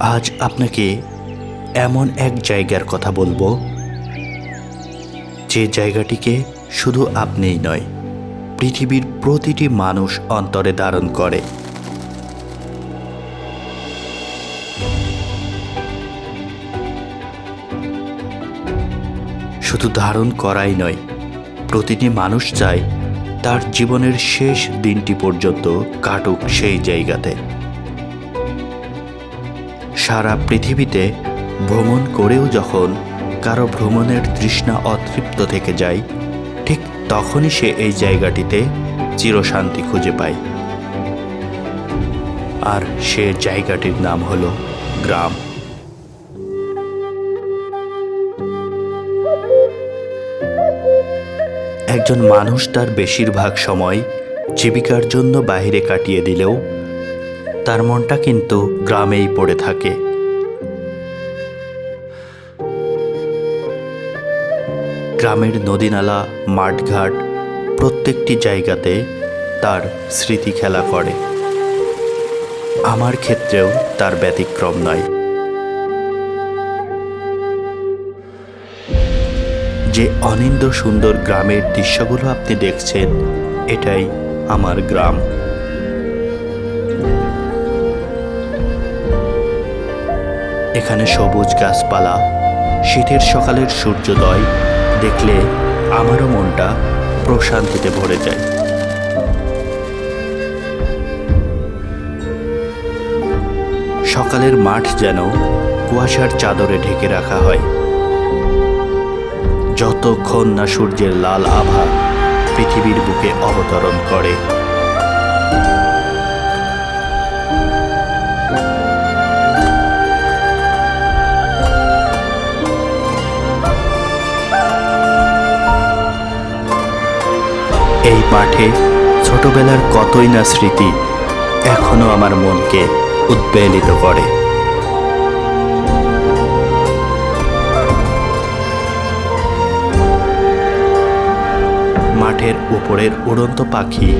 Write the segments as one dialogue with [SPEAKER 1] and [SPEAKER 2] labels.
[SPEAKER 1] আজ আপনাকে এমন এক জায়গার কথা বলব, যে জায়গাটিকে শুধু আপনিই নয়, পৃথিবীর প্রতিটি মানুষ অন্তরে ধারণ করে। শুধু ধারণ করাই নয়, প্রতিটি মানুষ চায় তার জীবনের শেষ দিনটি পর্যন্ত কাটুক সেই জায়গাতে। সারা পৃথিবীতে ভ্রমণ করেও যখন কারও ভ্রমণের তৃষ্ণা অতৃপ্ত থেকে যায়, ঠিক তখনই সে এই জায়গাটিতে চিরশান্তি খুঁজে পায়। আর সে জায়গাটির নাম হল গ্রাম। একজন মানুষ তার বেশিরভাগ সময় জীবিকার জন্য বাইরে কাটিয়ে দিলেও তার মনটা কিন্তু গ্রামেই পড়ে থাকে। গ্রামের নদীনালা, মাঠঘাট প্রত্যেকটি জায়গাতে তার স্মৃতি খেলা করে। আমার ক্ষেত্রেও তার ব্যতিক্রম নয়। যে অনিন্দ সুন্দর গ্রামের দৃশ্যগুলো আপনি দেখছেন, এটাই আমার গ্রাম। এখানে সবুজ গাছপালা, শীতের সকালের সূর্যোদয়, দেখলে আমারও মনটা প্রশান্তিতে ভরে যায়। সকালের মাঠ যেন কুয়াশার চাদরে ঢেকে রাখা হয়। যতক্ষণ না সূর্যের লাল আভা পৃথিবীর বুকে অবতরণ করে মাঠে ছোটবেলার কতই না স্মৃতি এখনও আমার মনকে উদ্বেলিত করে। মাঠের উপরের উড়ন্ত পাখি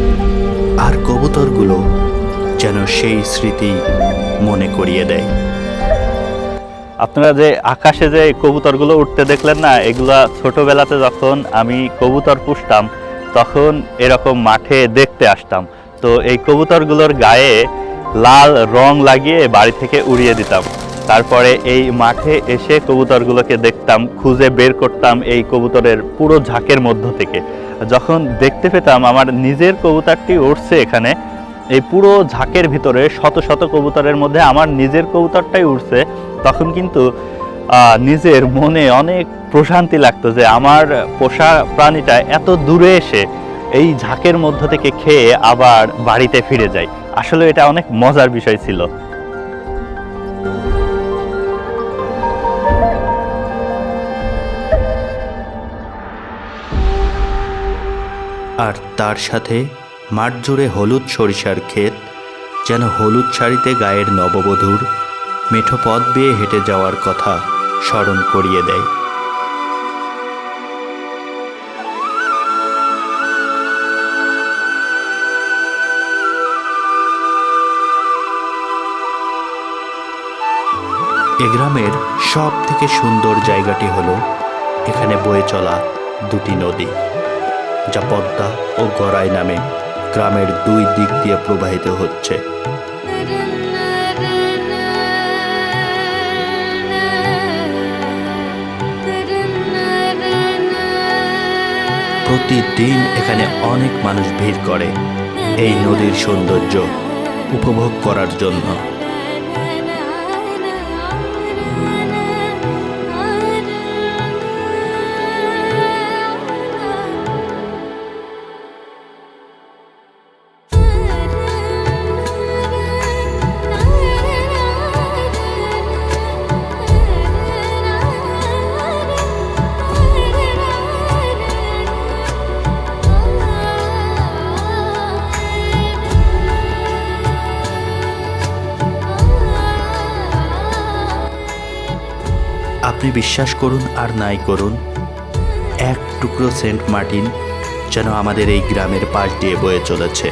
[SPEAKER 1] আর কবুতরগুলো যেন সেই স্মৃতি মনে করিয়ে দেয়।
[SPEAKER 2] আপনারা যে আকাশে যে কবুতরগুলো উঠতে দেখলেন না, এগুলা ছোটবেলাতে যখন আমি কবুতর পুষতাম তখন এরকম মাঠে দেখতে আসতাম। তো এই কবুতরগুলোর গায়ে লাল রং লাগিয়ে বাড়ি থেকে উড়িয়ে দিতাম। তারপরে এই মাঠে এসে কবুতরগুলোকে দেখতাম, খুঁজে বের করতাম এই কবুতরের পুরো ঝাঁকের মধ্য থেকে। যখন দেখতে পেতাম আমার নিজের কবুতরটি উঠছে এখানে, এই পুরো ঝাঁকের ভিতরে শত শত কবুতরের মধ্যে আমার নিজের কবুতরটাই উঠছে তখন কিন্তু নিজের মনে অনেক প্রশান্তি লাগতো যে আমার পোষা প্রাণীটা এত দূরে এসে এই ঝাঁকের মধ্য থেকে খেয়ে আবার বাড়িতে ফিরে যায়। আসলে এটা অনেক মজার বিষয় ছিল।
[SPEAKER 1] আর তার সাথে মাঠ জুড়ে হলুদ সরিষার ক্ষেত, যেন হলুদ শাড়িতে গায়ের নববধূর মেঠো পথ বেয়ে হেঁটে যাওয়ার কথা। স্মরণ করিয়ে দেয়। এ গ্রামের সব থেকে সুন্দর জায়গাটি হলো এখানে বয়ে চলা দুটি নদী, যা পদ্মা ও গড়াই নামে গ্রামের দুই দিক দিয়ে প্রবাহিত হচ্ছে। প্রতিদিন এখানে অনেক মানুষ ভিড় করে এই নদীর সৌন্দর্য উপভোগ করার জন্য। আপনি বিশ্বাস করুন আর নাই করুন। এক টুকরো সেন্ট মার্টিন যেন আমাদের এই গ্রামের পাশ দিয়ে বয়ে চলেছে।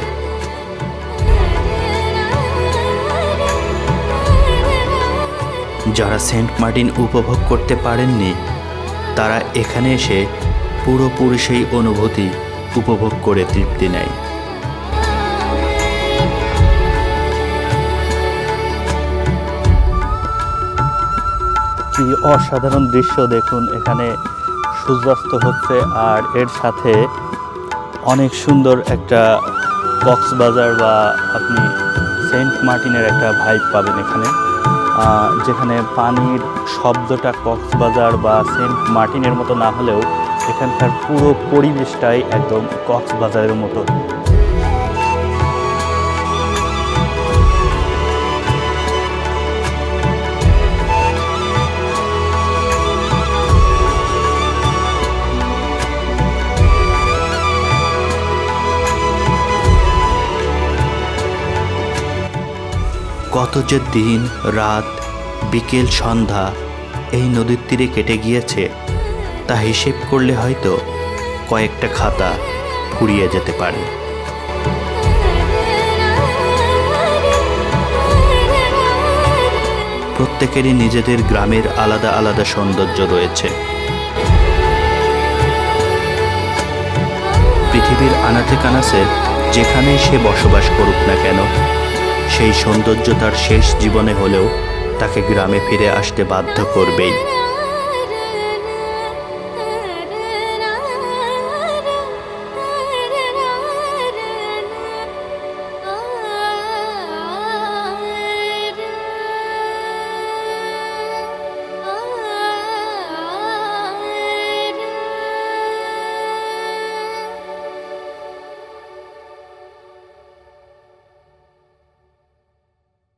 [SPEAKER 1] যারা সেন্ট মার্টিন উপভোগ করতে পারেননি, তারা এখানে এসে পুরোপুরি সেই অনুভূতি উপভোগ করে তৃপ্তি নেয়।
[SPEAKER 2] অসাধারণ দৃশ্য দেখুন, এখানে সূর্যাস্ত হচ্ছে আর এর সাথে অনেক সুন্দর একটা কক্সবাজার বা আপনি সেন্ট মার্টিনের একটা ভাইব পাবেন এখানে যেখানে পানির শব্দটা কক্সবাজার বা সেন্ট মার্টিনের মতো না হলেও এখানকার পুরো পরিবেশটাই একদম কক্সবাজারের মতো।
[SPEAKER 1] কত যে দিন, রাত, বিকেল, সন্ধ্যা এই নদীর তীরে কেটে গিয়েছে, তা হিসেব করলে হয়তো কয়েকটা খাতা ফুরিয়ে যেতে পারে। প্রত্যেকেরই নিজেদের গ্রামের আলাদা আলাদা সৌন্দর্য রয়েছে। পৃথিবীর আনাচে কানাচে যেখানেই সে বসবাস করুক না কেন সেই সৌন্দর্য তার শেষ জীবনে হলেও তাকে গ্রামে ফিরে আসতে বাধ্য করবেই।